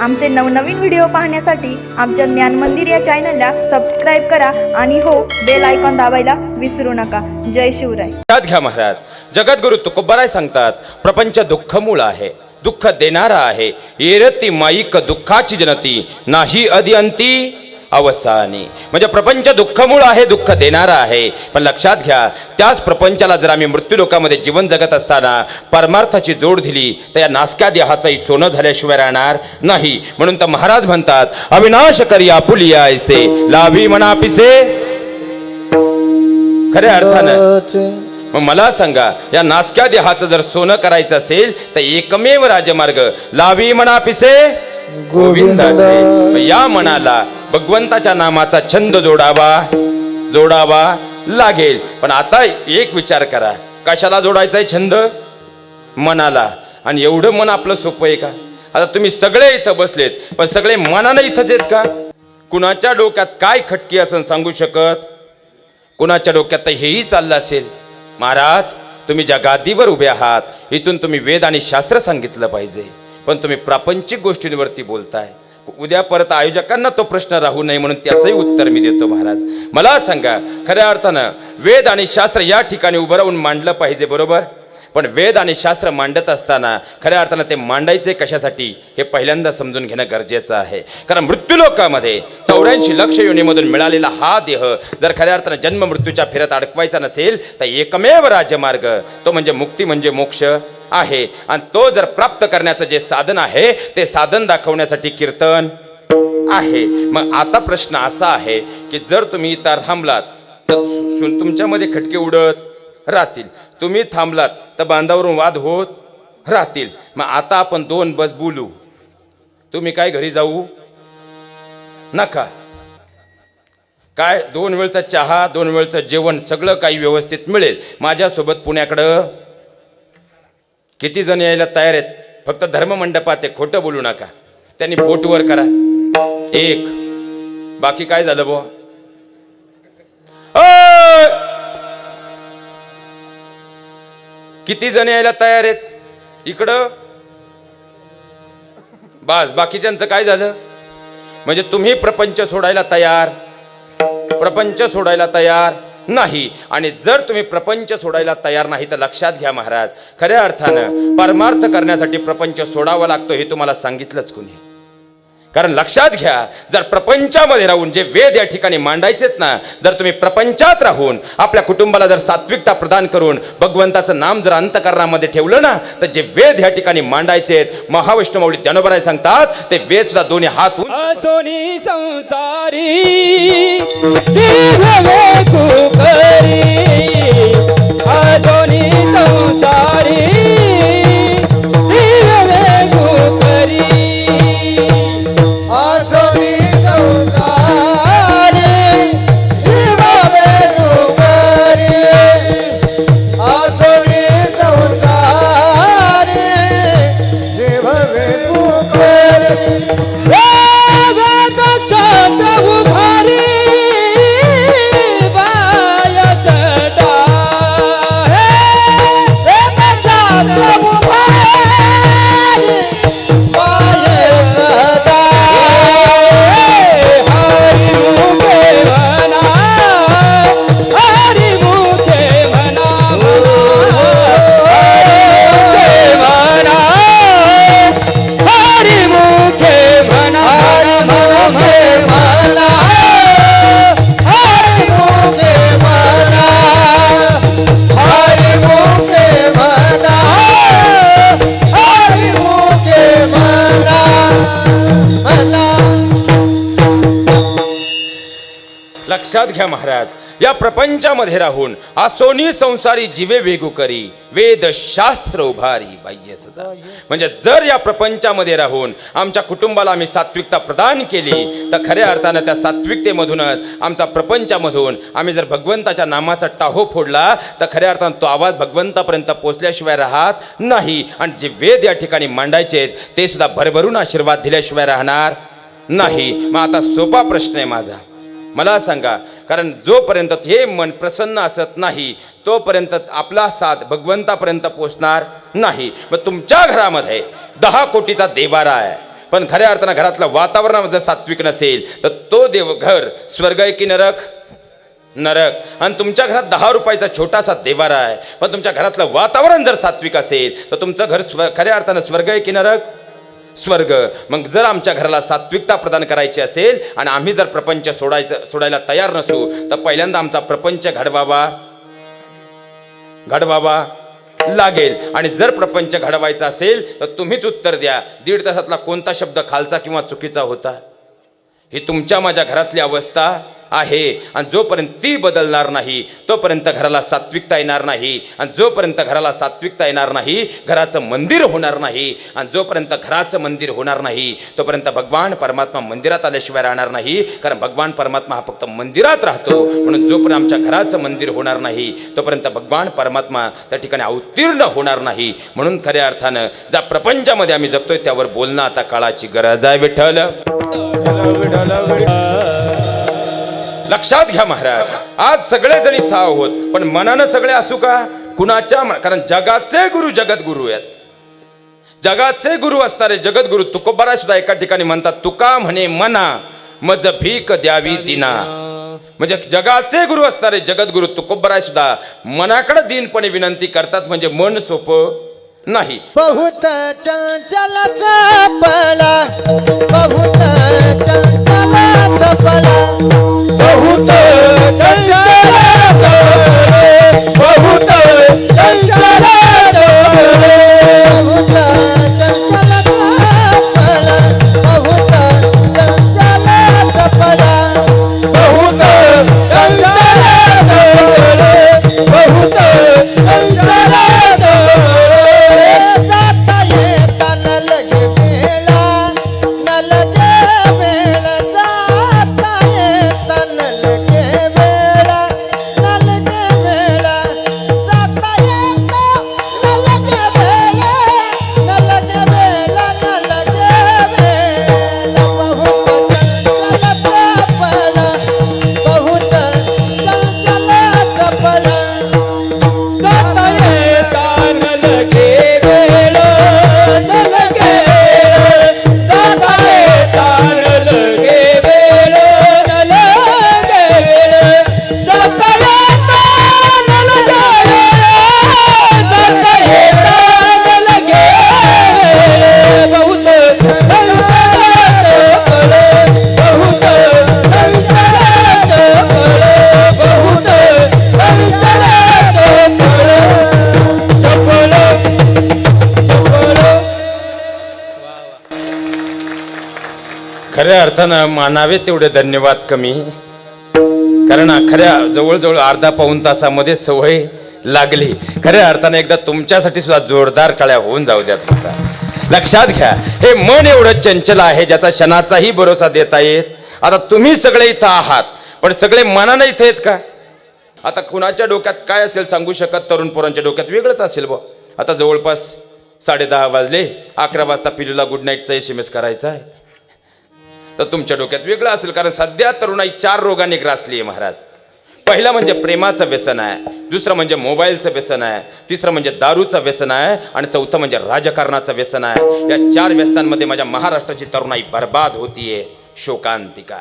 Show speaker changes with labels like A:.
A: आमचे नवनवीन व्हिडिओ पाहण्यासाठी आमच्या ज्ञान मंदिर या चॅनलला सबस्क्राईब करा आणि हो बेल आयकॉन दाबायला विसरू नका. जय शिवराय.
B: घ्या महाराज जगद्गुरु तुकोबाराय सांगतात. प्रपंच दुःख मूळ आहे दुःख देणारा आहे. येरती माईक दुःखाची जनती नाही अदिअंती अवसानी. म्हणजे प्रपंच दुःखमूळ आहे दुःख देणारा आहे. पण लक्षात घ्या त्याच प्रपंचाला जर आम्ही मृत्यू लोकामध्ये जीवन जगत असताना परमार्थाची जोड दिली तर या नासक्या देहाचंही सोनं झाल्याशिवाय राहणार नाही. म्हणून तर महाराज म्हणतात अविनाश करी आपुलिया ऐसे लाभी म्हणा पिसे. खऱ्या अर्थानं. मग मला सांगा या नासक्या देहाचं जर सोनं करायचं असेल तर एकमेव राजमार्ग लावी म्हणा पिसे गोविंदाचे या मनाला भगवंताच्या नामाचा छंद जोडावा जोडावा लागेल. पण आता एक विचार करा कशाला जोडायचा आहे छंद? मनाला. आणि एवढं मन आपलं सोपं आहे का? आता तुम्ही सगळे इथं बसलेत पण सगळे मनानं इथंच आहेत का? कुणाच्या डोक्यात काय खटकी असं सांगू शकत? कुणाच्या डोक्यात तर हेही चाललं असेल. महाराज तुम्ही ज्या गादीवर उभे आहात इथून तुम्ही वेद आणि शास्त्र सांगितलं पाहिजे. पण तुम्ही प्रापंचिक गोष्टींवरती बोलताय. उद्या परत आयोजकांना तो प्रश्न राहू नये म्हणून त्याचंही उत्तर मी देतो महाराज. मला सांगा खऱ्या अर्थानं वेद आणि शास्त्र या ठिकाणी उभं राहून मांडलं पाहिजे बरोबर? पण वेद आणि शास्त्र मांडत असताना खऱ्या अर्थानं ते मांडायचे कशासाठी हे पहिल्यांदा समजून घेणं गरजेचं आहे. कारण मृत्यूलोकामध्ये चौऱ्याऐंशी लक्ष योनीमधून मिळालेला हा देह जर खऱ्या अर्थानं जन्म मृत्यूच्या फिरत अडकवायचा नसेल तर एकमेव राजमार्ग तो म्हणजे मुक्ती म्हणजे मोक्ष. आहे. आणि तो जर प्राप्त करण्याचं जे साधन आहे ते साधन दाखवण्यासाठी कीर्तन आहे. मग आता प्रश्न असा आहे की जर तुम्ही इथं थांबलात तर तुमच्यामध्ये खटके उडत राहतील. तुम्ही थांबलात तर बांधावरून वाद होत राहतील. मग आता आपण दोन बस बोलू. तुम्ही काय घरी जाऊ नका. काय दोन वेळचा चहा दोन वेळचं जेवण सगळं काही व्यवस्थित मिळेल. माझ्यासोबत पुण्याकडं किती जण यायला तयार आहेत? फक्त धर्ममंडपात आहे खोटं बोलू नका. त्यांनी बोटवर करा. एक. बाकी काय झालं बुवा? किती जण यायला तयार आहेत? इकडं. बास बाकीच्यांचं काय झालं? म्हणजे तुम्ही प्रपंच सोडायला तयार. प्रपंच सोडायला तयार. नाही. आणि जर तुम्ही प्रपंच सोडायला तयार नाही तर लक्षात घ्या महाराज. खऱ्या अर्थानं परमार्थ करण्यासाठी प्रपंच सोडावा लागतो हे तुम्हाला सांगितलंच कुणी. कारण लक्षात घ्या जर प्रपंचामध्ये राहून जे वेद या ठिकाणी मांडायचेत ना जर तुम्ही प्रपंचात राहून आपल्या कुटुंबाला जर सात्विकता प्रदान करून भगवंताचं नाम जर अंतकरणामध्ये ठेवलं ना तर जे वेद या ठिकाणी मांडायचेत महाविष्णुमौली ज्ञानोबराय सांगतात ते वेद सुद्धा दोन्ही हात होऊन
C: असोनी संसारी
B: लक्षात घ्या महाराज या प्रपंचामध्ये राहून आसोनी संसारी जीवे वेगू करी वेद शास्त्र उभारी बाह्य सदा. म्हणजे जर या प्रपंचामध्ये राहून आमच्या कुटुंबाला आम्ही सात्विकता प्रदान केली तर खऱ्या अर्थानं त्या सात्विकतेमधूनच आमचा प्रपंचामधून आम्ही जर भगवंताच्या नामाचा टाहो फोडला तर खऱ्या अर्थानं तो आवाज भगवंतापर्यंत पोचल्याशिवाय राहत नाही. आणि जे वेद या ठिकाणी मांडायचे आहेत ते सुद्धा भरभरून आशीर्वाद दिल्याशिवाय राहणार नाही. मग आता सोपा प्रश्न आहे माझा. मला सांगा कारण जोपर्यंत हे मन प्रसन्न असत नाही तोपर्यंत आपला साथ भगवंतापर्यंत पोचणार नाही. मग तुमच्या घरामध्ये दहा कोटीचा देवारा आहे. पण खऱ्या अर्थानं घरातलं वातावरण जर सात्विक नसेल तर तो देव घर स्वर्ग आहे की नरक? नरक. आणि तुमच्या घरात दहा रुपयाचा छोटासा देवारा आहे. पण तुमच्या घरातलं वातावरण जर सात्विक असेल तर तुमचं घर स्व खऱ्या अर्थानं स्वर्ग आहे की नरक? स्वर्ग. मग जर आमच्या घराला सात्विकता प्रदान करायची असेल आणि आम्ही जर प्रपंच सोडायचं सोडायला तयार नसू तर पहिल्यांदा आमचा प्रपंच घडवावा. घडवावा लागेल. आणि जर प्रपंच घडवायचा असेल तर तुम्हीच उत्तर द्या. दीड तासातला कोणता शब्द खालचा किंवा चुकीचा होता? ही तुमच्या माझ्या घरातली अवस्था. आहे. आणि जोपर्यंत ती बदलणार नाही तोपर्यंत घराला सात्विकता येणार नाही. आणि जोपर्यंत घराला सात्विकता येणार नाही घराचं मंदिर होणार नाही. आणि जोपर्यंत घराचं मंदिर होणार नाही तोपर्यंत भगवान परमात्मा मंदिरात आल्याशिवाय राहणार नाही. कारण भगवान परमात्मा हा फक्त मंदिरात राहतो. म्हणून जोपर्यंत आमच्या घराचं मंदिर होणार नाही तोपर्यंत भगवान परमात्मा त्या ठिकाणी अवतीर्ण होणार नाही. म्हणून खऱ्या अर्थानं ज्या प्रपंचामध्ये आम्ही जगतोय त्यावर बोलणं आता काळाची गरज आहे विठ्ठल. लक्षात घ्या महाराज आज सगळे जण इथं आहोत पण मनानं सगळे असू का? कुणाच्या कारण जगाचे गुरु जगद्गुरु आहेत. जगाचे गुरु असणारे जगद्गुरु तुकोबारा सुद्धा एका ठिकाणी म्हणतात तुका म्हणे मना मज भीक द्यावी दिना. म्हणजे जगाचे गुरु असणारे जगद्गुरु तुकोबराय सुद्धा मनाकडे दिनपणे विनंती करतात म्हणजे मन सोपं नाही.
D: बहुत चंचल चपला बहुत चंचल चपला
C: बहुत चंचल बहुत चंचल
D: बहुत
B: खऱ्या अर्थानं मानावे तेवढे धन्यवाद कमी. कारण खऱ्या जवळजवळ अर्धा पाऊन तासामध्ये सवय लागली. खऱ्या अर्थानं एकदा तुमच्यासाठी सुद्धा जोरदार टाळ्या होऊन जाऊ द्यात लक्षात घ्या हे मन एवढं चंचल आहे ज्याचा क्षणाचाही भरोसा देता येत. आता तुम्ही सगळे इथं आहात पण सगळे मनानं इथे आहेत का? आता कुणाच्या डोक्यात काय असेल सांगू शकत तरुण पोरांच्या डोक्यात? वेगळंच असेल बा आता जवळपास साडे दहा वाजले अकरा वाजता पिलूला गुड नाईटचा एस एम एस करायचा आहे. तर तुमच्या डोक्यात वेगळं असेल कारण सध्या तरुणाई चार रोगाने ग्रासली आहे महाराज. पहिलं म्हणजे प्रेमाचं व्यसन आहे दुसरं म्हणजे मोबाईलचं व्यसन आहे तिसरं म्हणजे दारूचं व्यसन आहे आणि चौथं म्हणजे राजकारणाचं व्यसन आहे. या चार व्यसनांमध्ये माझ्या महाराष्ट्राची तरुणाई बर्बाद होतीये शोकांतिका.